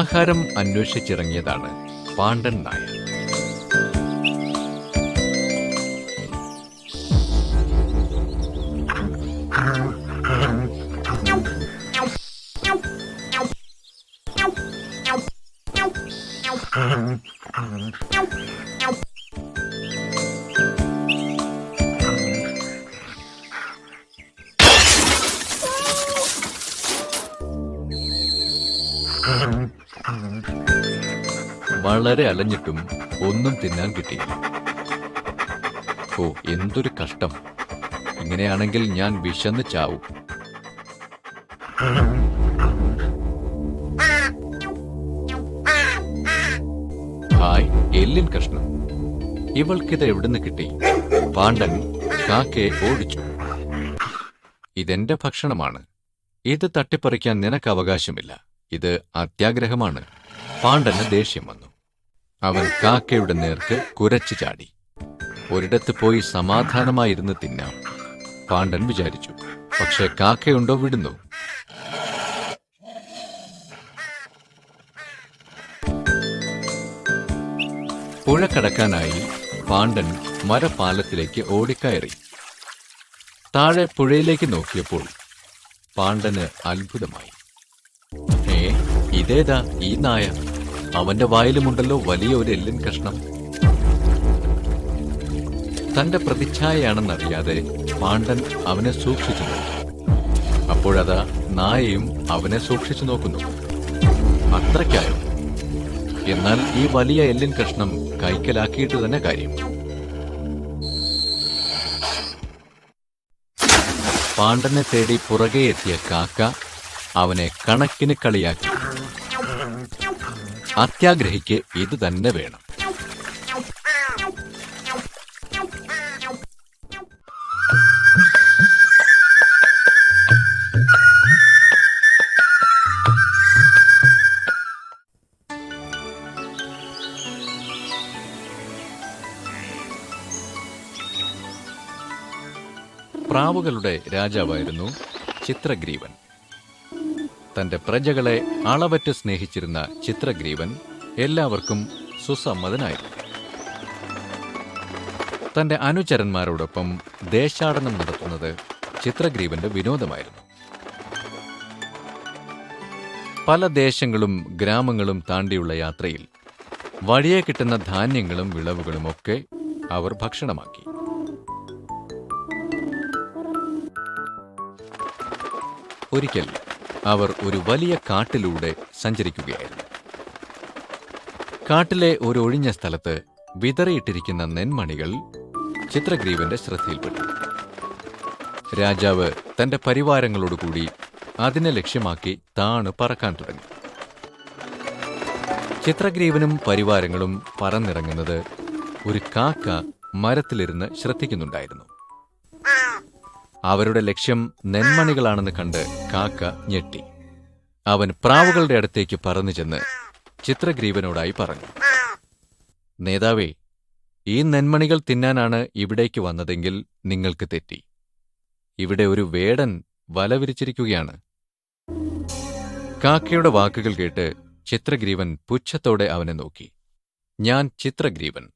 ആഹാരം അന്വേഷിച്ചിറങ്ങിയതാണ് പാണ്ഡൻ നായർ. വളരെ അലഞ്ഞിട്ടും ഒന്നും തിന്നാൻ കിട്ടിയില്ല. ഓ എന്തൊരു കഷ്ടം. ഇങ്ങനെയാണെങ്കിൽ ഞാൻ വിശന്ന് ചാവും. ഹായ് എല്ലിൻ കഷ്ണം. ഇവൾക്കിത് എവിടുന്ന് കിട്ടി? പാണ്ഡൻ കാക്കയെ ഓടിച്ചു. ഇതെന്റെ ഭക്ഷണമാണ്. ഇത് തട്ടിപ്പറിക്കാൻ നിനക്ക് അവകാശമില്ല. ഇത് അത്യാഗ്രഹമാണ്. പാണ്ഡന് ദേഷ്യം വന്നു. അവൻ കാക്കയുടെ നേർക്ക് കുരച്ചു ചാടി. ഒരിടത്ത് പോയി സമാധാനമായിരുന്ന് തിന്നാം പാണ്ഡൻ വിചാരിച്ചു പക്ഷെ കാക്കയുണ്ടോ വിടുന്നു? പുഴ കടക്കാനായി പാണ്ഡൻ മരപ്പാലത്തിലേക്ക് ഓടിക്കയറി. താഴെ പുഴയിലേക്ക് നോക്കിയപ്പോൾ പാണ്ഡന് അത്ഭുതമായി. ഏ ഇതേതാ ഈ നായ? അവന്റെ വായിലുമുണ്ടല്ലോ വലിയ ഒരു എല്ലിൻ കഷ്ണം. തന്റെ പ്രതിച്ഛായയാണെന്നറിയാതെ പാണ്ഡൻ അവനെ സൂക്ഷിച്ചു നോക്കി. അപ്പോഴതാ നായയും അവനെ സൂക്ഷിച്ചു നോക്കുന്നു. അത്രയ്ക്കായോ? എന്നാൽ ഈ വലിയ എല്ലിൻ കഷ്ണം കൈക്കലാക്കിയിട്ട് തന്നെ കാര്യം. പാണ്ഡനെ തേടി പുറകെ എത്തിയ കാക്ക അവനെ കണക്കിന് കളിയാക്കി. അത്യാഗ്രഹിക്ക് ഇത് തന്നെ വേണം. പ്രാവുകളുടെ രാജാവായിരുന്നു ചിത്രഗ്രീവൻ. തന്റെ പ്രജകളെ അളവറ്റ് സ്നേഹിച്ചിരുന്ന ചിത്രഗ്രീവൻ എല്ലാവർക്കും സുസമ്മതനായിരുന്നു. തന്റെ അനുചരന്മാരോടൊപ്പം ദേശാടനം നടത്തുന്നത് ചിത്രഗ്രീവന്റെ വിനോദമായിരുന്നു. പല ദേശങ്ങളും ഗ്രാമങ്ങളും താണ്ടിയുള്ള യാത്രയിൽ വഴിയെ കിട്ടുന്ന ധാന്യങ്ങളും വിളവുകളും ഒക്കെ അവർ ഭക്ഷണമാക്കി. ഒരിക്കൽ അവർ ഒരു വലിയ കാട്ടിലൂടെ സഞ്ചരിക്കുകയായിരുന്നു. കാട്ടിലെ ഒരു ഒഴിഞ്ഞ സ്ഥലത്ത് വിതറിയിട്ടിരിക്കുന്ന നെന്മണികൾ ചിത്രഗ്രീവന്റെ ശ്രദ്ധയിൽപ്പെട്ടു. രാജാവ് തന്റെ പരിവാരങ്ങളോടുകൂടി അതിനെ ലക്ഷ്യമാക്കി താണ് പറക്കാൻ തുടങ്ങി. ചിത്രഗ്രീവനും പരിവാരങ്ങളും പറന്നിറങ്ങുന്നത് ഒരു കാക്ക മരത്തിലിരുന്ന് ശ്രദ്ധിക്കുന്നുണ്ടായിരുന്നു. അവരുടെ ലക്ഷ്യം നെന്മണികളാണെന്ന് കണ്ട് കാക്ക ഞെട്ടി. അവൻ പ്രാവുകളുടെ അടുത്തേക്ക് പറന്നു ചെന്ന് ചിത്രഗ്രീവനോടായി പറഞ്ഞു. നേതാവേ ഈ നെന്മണികൾ തിന്നാനാണ് ഇവിടേക്ക് വന്നതെങ്കിൽ നിങ്ങൾക്ക് തെറ്റി. ഇവിടെ ഒരു വേടൻ വല വിരിച്ചിരിക്കുകയാണ് കാക്കയുടെ വാക്കുകൾ കേട്ട് ചിത്രഗ്രീവൻ പുച്ഛത്തോടെ അവനെ നോക്കി. ഞാൻ ചിത്രഗ്രീവൻ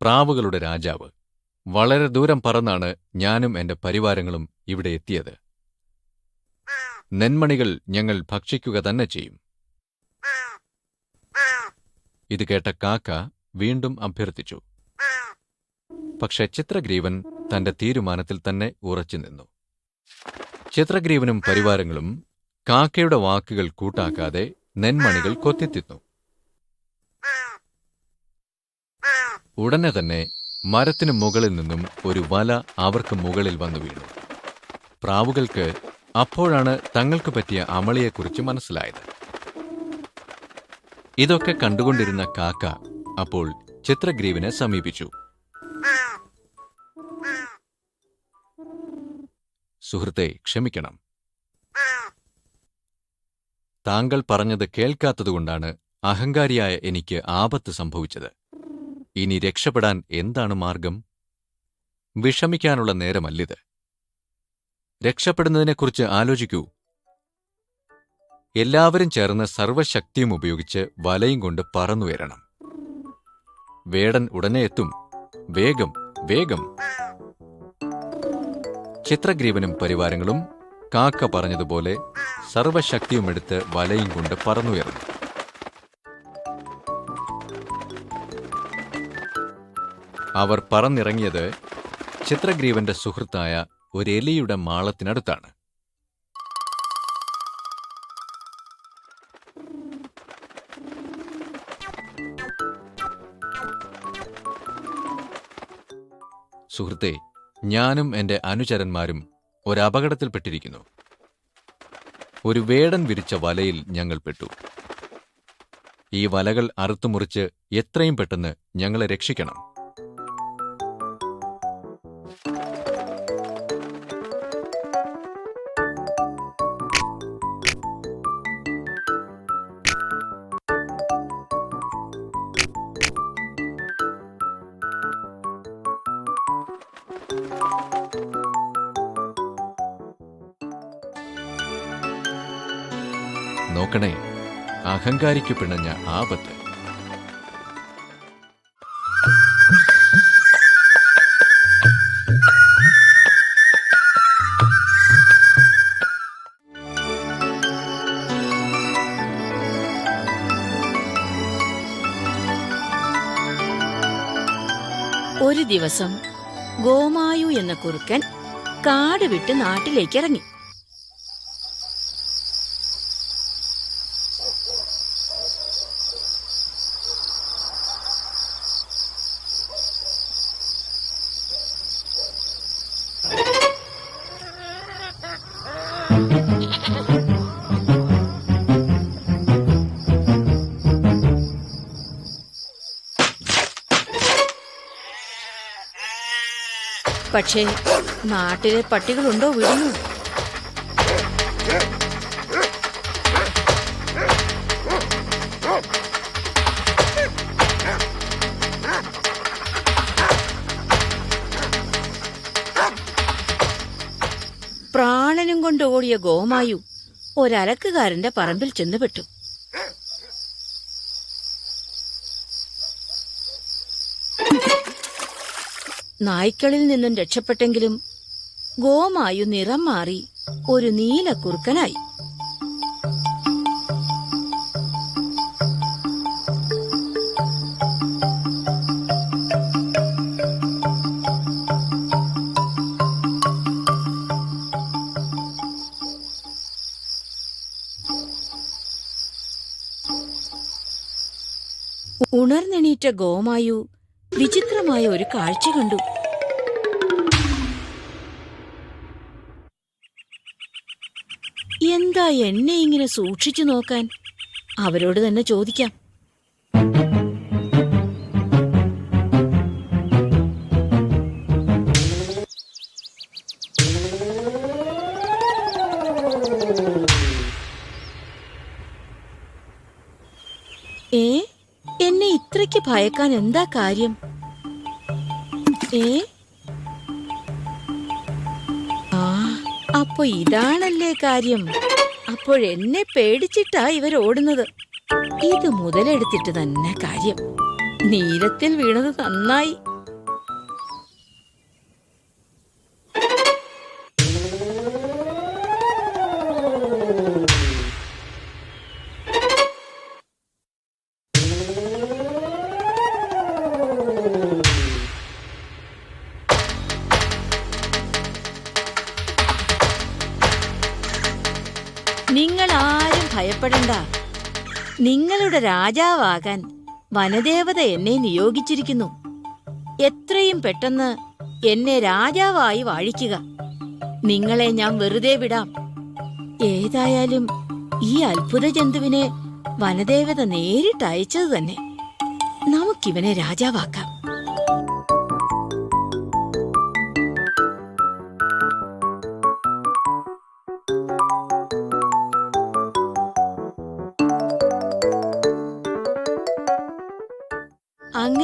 പ്രാവുകളുടെ രാജാവ്. വളരെ ദൂരം പറന്നാണ് ഞാനും എന്റെ പരിവാരങ്ങളും ഇവിടെ എത്തിയത്. നെന്മണികൾ ഞങ്ങൾ ഭക്ഷിക്കുക തന്നെ ചെയ്യും. ഇത് കേട്ട കാക്ക വീണ്ടും അഭ്യർത്ഥിച്ചു. പക്ഷെ ചിത്രഗ്രീവൻ തന്റെ തീരുമാനത്തിൽ തന്നെ ഉറച്ചു നിന്നു. ചിത്രഗ്രീവനും പരിവാരങ്ങളും കാക്കയുടെ വാക്കുകൾ കൂട്ടാക്കാതെ നെന്മണികൾ കൊത്തിത്തിന്നു. ഉടനെ തന്നെ മരത്തിനു മുകളിൽ നിന്നും ഒരു വല അവർക്ക് മുകളിൽ വന്നു വീണു. പ്രാവുകൾക്ക് അപ്പോഴാണ് തങ്ങൾക്ക് പറ്റിയ അമളിയെക്കുറിച്ച് മനസ്സിലായത്. ഇതൊക്കെ കണ്ടുകൊണ്ടിരുന്ന കാക്ക അപ്പോൾ ചിത്രഗ്രീവിനെ സമീപിച്ചു. സുഹൃത്തെ ക്ഷമിക്കണം. താങ്കൾ പറഞ്ഞത് കേൾക്കാത്തതുകൊണ്ടാണ് അഹങ്കാരിയായ എനിക്ക് ആപത്ത് സംഭവിച്ചത്. ഇനി രക്ഷപ്പെടാൻ എന്താണ് മാർഗം? വിഷമിക്കാനുള്ള നേരമല്ലിത്. രക്ഷപ്പെടുന്നതിനെക്കുറിച്ച് ആലോചിക്കൂ. എല്ലാവരും ചേർന്ന് സർവശക്തിയും ഉപയോഗിച്ച് വലയും കൊണ്ട് പറന്നുയരണം വേടൻ ഉടനെ എത്തും. വേഗം വേഗം. ചിത്രഗ്രീവനും പരിവാരങ്ങളും കാക്ക പറഞ്ഞതുപോലെ സർവശക്തിയുമെടുത്ത് വലയും കൊണ്ട് പറന്നുയർന്നു. അവർ പറന്നിറങ്ങിയത് ചിത്രഗ്രീവന്റെ സുഹൃത്തായ ഒരു എലിയുടെ മാളത്തിനടുത്താണ്. സുഹൃത്തെ ഞാനും എന്റെ അനുചരന്മാരും ഒരപകടത്തിൽപ്പെട്ടിരിക്കുന്നു. ഒരു വേടൻ വിരിച്ച വലയിൽ ഞങ്ങൾ പെട്ടു. ഈ വലകൾ അറുത്തുമുറിച്ച് എത്രയും പെട്ടെന്ന് ഞങ്ങളെ രക്ഷിക്കണം. നോക്കണേ. അഹങ്കാരിക്ക് പിണഞ്ഞ ആപത്ത്. ഒരു ദിവസം ഗോമായു എന്ന കുറുക്കൻ കാട് വിട്ട് നാട്ടിലേക്ക് ഇറങ്ങി പക്ഷേ നാട്ടിലെ പട്ടികളുണ്ടോ വിടുന്നു പ്രാണനും കൊണ്ട് ഓടിയ ഗോമായു ഒരലക്കുകാരന്റെ പറമ്പിൽ ചെന്നുപെട്ടു. നായ്ക്കളിൽ നിന്നും രക്ഷപ്പെട്ടെങ്കിലും ഗോമായു നിറം മാറി ഒരു നീലക്കുറുക്കനായി ഉണർന്നെണീറ്റ ഗോമായു വിചിത്രമായ ഒരു കാഴ്ച കണ്ടു. എന്താ എന്നെ ഇങ്ങനെ സൂക്ഷിച്ചു നോക്കാൻ? അവരോട് തന്നെ ചോദിക്കാം. ഭയക്കാൻ എന്താ കാര്യം? ഏ? ആ അപ്പൊ ഇതാണല്ലേ കാര്യം. അപ്പോഴെന്നെ പേടിച്ചിട്ടാ ഇവർ ഓടുന്നത്. ഇത് മുതലെടുത്തിട്ട് തന്നെ കാര്യം. നീരത്തിൽ വീണത് നന്നായി. നിങ്ങൾ ആരും ഭയപ്പെടണ്ട. നിങ്ങളുടെ രാജാവാകാൻ വനദേവത എന്നെ നിയോഗിച്ചിരിക്കുന്നു. എത്രയും പെട്ടെന്ന് എന്നെ രാജാവായി വാഴിക്കുക. നിങ്ങളെ ഞാൻ വെറുതെ വിടാം. ഏതായാലും ഈ അത്ഭുത ജന്തുവിനെ വനദേവത നേരിട്ടയച്ചത് തന്നെ. നമുക്കിവനെ രാജാവാക്കാം.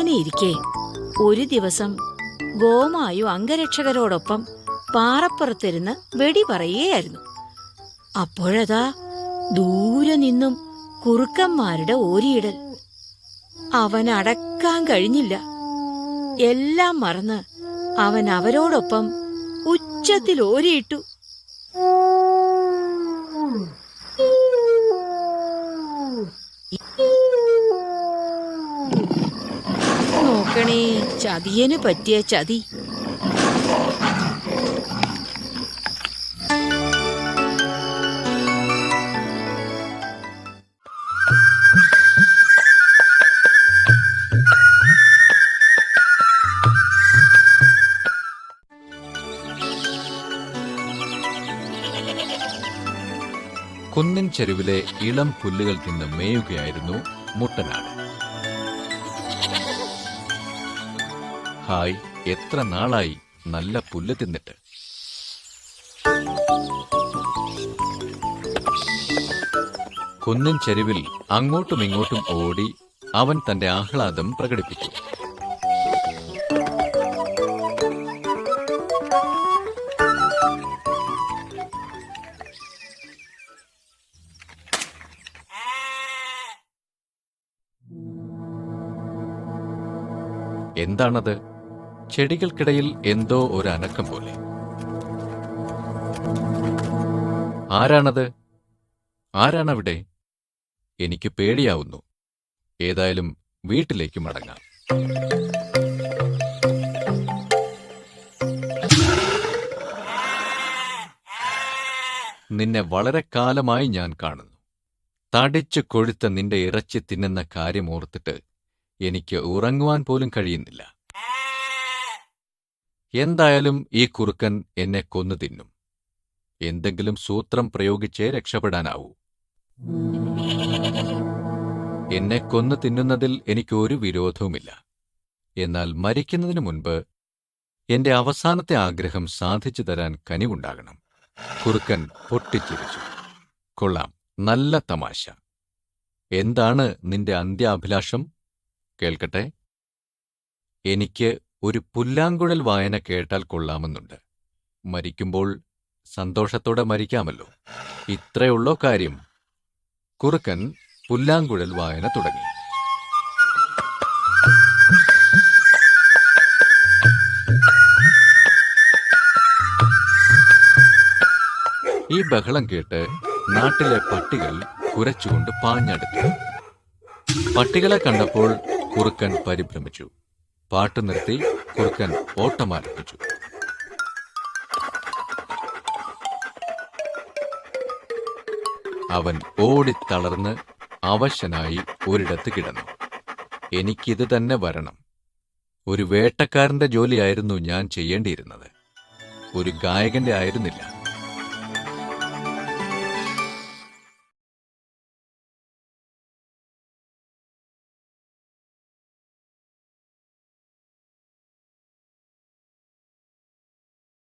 അങ്ങനെയിരിക്കെ ഒരു ദിവസം ഗോമായു അംഗരക്ഷകരോടൊപ്പം പാറപ്പുറത്തിരുന്ന് വെടി പറയുകയായിരുന്നു. അപ്പോഴതാ ദൂരെ നിന്നും കുറുക്കന്മാരുടെ ഓരിയിടൽ. അവൻ അടക്കാൻ കഴിഞ്ഞില്ല. എല്ലാം മറന്ന് അവൻ അവരോടൊപ്പം ഉച്ചത്തിൽ ഓരിയിട്ടു. നോക്കണേ ചതിയന് പറ്റിയ ചതി. കുന്നിൻ ചെരുവിലെ ഇളം പുല്ലുകൾ തിന്ന് മേയുകയായിരുന്നു മുട്ടനാട്. ഹായ് എത്ര നാളായി? നല്ല പുല്ല് തിന്നിട്ട്. കുന്നിൻ ചെരുവിൽ അങ്ങോട്ടും ഇങ്ങോട്ടും ഓടി അവൻ തന്റെ ആഹ്ലാദം പ്രകടിപ്പിച്ചു. എന്താണത്? ചെടികൾക്കിടയിൽ എന്തോ ഒരു അനക്കം പോലെ. ആരാണത്? ആരാണവിടെ? എനിക്ക് പേടിയാവുന്നു. ഏതായാലും വീട്ടിലേക്ക് മടങ്ങാം. നിന്നെ വളരെ കാലമായി ഞാൻ കാണുന്നു. തടിച്ചു കൊഴുത്ത നിന്റെ ഇറച്ചി തിന്നുന്ന കാര്യം ഓർത്തിട്ട് എനിക്ക് ഉറങ്ങുവാൻ പോലും കഴിയുന്നില്ല. എന്തായാലും ഈ കുറുക്കൻ എന്നെ കൊന്നു തിന്നും. എന്തെങ്കിലും സൂത്രം പ്രയോഗിച്ചേ രക്ഷപ്പെടാനാവൂ. എന്നെ കൊന്നു തിന്നുന്നതിൽ എനിക്കൊരു വിരോധവുമില്ല. എന്നാൽ മരിക്കുന്നതിനു മുൻപ് എന്റെ അവസാനത്തെ ആഗ്രഹം സാധിച്ചു തരാൻ കനിവുണ്ടാകണം. കുറുക്കൻ പൊട്ടിച്ചിരിച്ചു. കൊള്ളാം നല്ല തമാശ. എന്താണ് നിന്റെ അന്ത്യാഭിലാഷം? കേൾക്കട്ടെ. എനിക്ക് ഒരു പുല്ലാങ്കുഴൽ വായന കേട്ടാൽ കൊള്ളാമെന്നുണ്ട്. മരിക്കുമ്പോൾ സന്തോഷത്തോടെ മരിക്കാമല്ലോ. ഇത്രയുള്ളോ കാര്യം. കുറുക്കൻ പുല്ലാങ്കുഴൽ വായന തുടങ്ങി. ഈ ബഹളം കേട്ട് നാട്ടിലെ പട്ടികൾ കുരച്ചുകൊണ്ട് പാഞ്ഞടുത്തു. പട്ടികളെ കണ്ടപ്പോൾ കുറുക്കൻ പരിഭ്രമിച്ചു. പാട്ട് നിർത്തി കുറുക്കൻ ഓട്ടമാരംഭിച്ചു അവൻ ഓടിത്തളർന്ന് അവശനായി ഒരിടത്ത് കിടന്നു. എനിക്കിത് തന്നെ വരണം. ഒരു വേട്ടക്കാരന്റെ ജോലിയായിരുന്നു ഞാൻ ചെയ്യേണ്ടിയിരുന്നത്. ഒരു ഗായകന്റെ ആയിരുന്നില്ല.